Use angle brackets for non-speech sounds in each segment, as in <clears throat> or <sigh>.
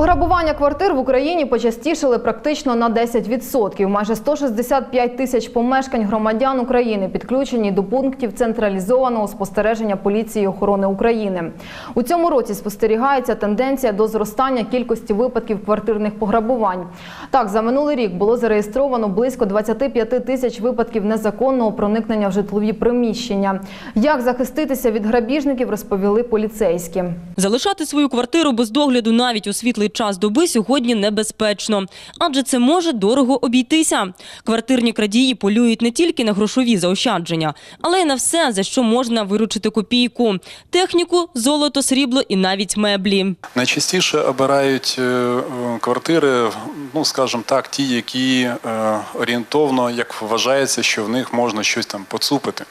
Пограбування квартир в Україні почастішили практично на 10%. Майже 165 тисяч помешкань громадян України підключені до пунктів централізованого спостереження поліції і охорони України. У цьому році спостерігається тенденція до зростання кількості випадків квартирних пограбувань. Так, за минулий рік було зареєстровано близько 25 тисяч випадків незаконного проникнення в житлові приміщення. Як захиститися від грабіжників, розповіли поліцейські. Залишати свою квартиру без догляду навіть у світлий час доби сьогодні небезпечно, адже це може дорого обійтися. Квартирні крадії полюють не тільки на грошові заощадження, але й на все, за що можна виручити копійку: техніку, золото, срібло і навіть меблі. Найчастіше обирають е, е, квартири, ну скажімо так, ті, які е, орієнтовно, як вважається, що в них можна щось там поцупити.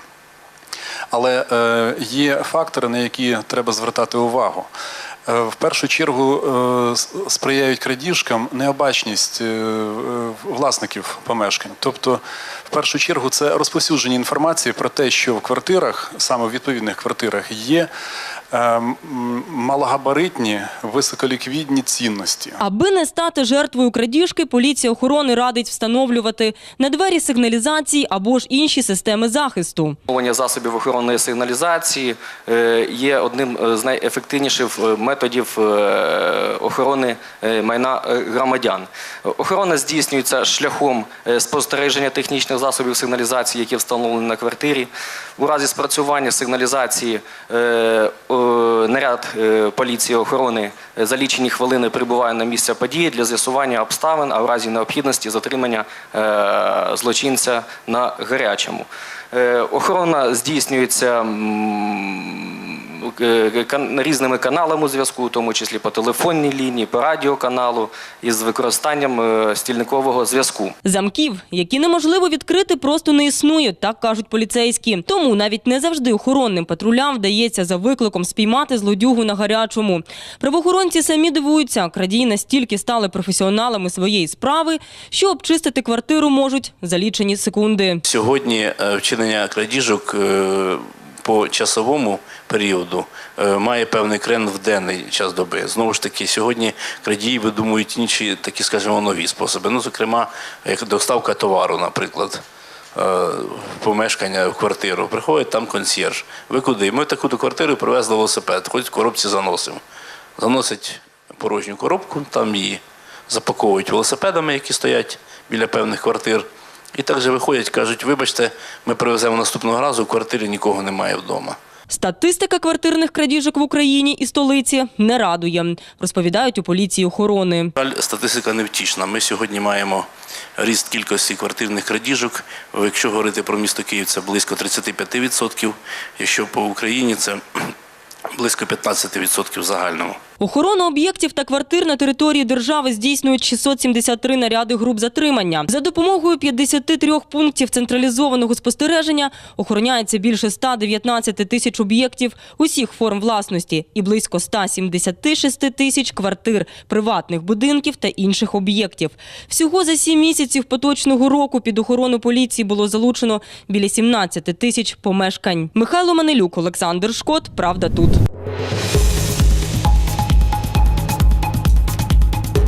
Але е, є фактори, на які треба звертати увагу. Е, В першу чергу е, сприяють крадіжкам необачність е, власників помешкань. Тобто, в першу чергу, це розповсюдження інформації про те, що в квартирах, саме в відповідних квартирах, є малогабаритні, високоліквідні цінності. Аби не стати жертвою крадіжки, поліція охорони радить встановлювати на двері сигналізації або ж інші системи захисту. Встановлення засобів охоронної сигналізації е, є одним е, з найефективніших е, методів охорони майна громадян. Охорона здійснюється шляхом спостереження технічних засобів сигналізації, які встановлені на квартирі. У разі спрацювання сигналізації наряд е, поліції охорони е, за лічені хвилини прибуває на місце події для з'ясування обставин, а в разі необхідності затримання е, злочинця на гарячому. Е, Охорона здійснюється е, різними каналами зв'язку, у тому числі по телефонній лінії, по радіоканалу із використанням е, стільникового зв'язку. Замків, які неможливо відкрити, просто не існує, так кажуть поліцейські. Тому навіть не завжди охоронним патрулям вдається за викликом спіймати злодюгу на гарячому. Правоохоронці самі дивуються, крадії настільки стали професіоналами своєї справи, що обчистити квартиру можуть за лічені секунди. Сьогодні е, вчинення крадіжок е, по часовому періоду е, має певний крен в денний час доби. Знову ж таки, сьогодні крадії видумують інші такі, скажімо, нові способи. Ну, зокрема, як доставка товару, наприклад. е, помешкання в квартиру приходить там консьєрж. Ви куди? Ми таку до квартири привезли велосипед, хоч в коробці заносимо. Заносить порожню коробку, там її запаковують велосипедами, які стоять біля певних квартир. І так же виходять, кажуть, вибачте, ми привеземо наступного разу, в квартирі нікого немає вдома. Статистика квартирних крадіжок в Україні і столиці не радує, розповідають у поліції охорони. Статистика невтішна. Ми сьогодні маємо ріст кількості квартирних крадіжок. Якщо говорити про місто Київ, це близько 35%. Якщо по Україні це <clears throat> близько 15% в загальному. Охорону об'єктів та квартир на території держави здійснюють 673 наряди груп затримання. За допомогою 53 пунктів централізованого спостереження охороняється більше 119 тисяч об'єктів усіх форм власності і близько 176 тисяч квартир, приватних будинків та інших об'єктів. Всього за сім місяців поточного року під охорону поліції було залучено біля 17 тисяч помешкань. Михайло Манелюк, Олександр Шкот. Правда тут.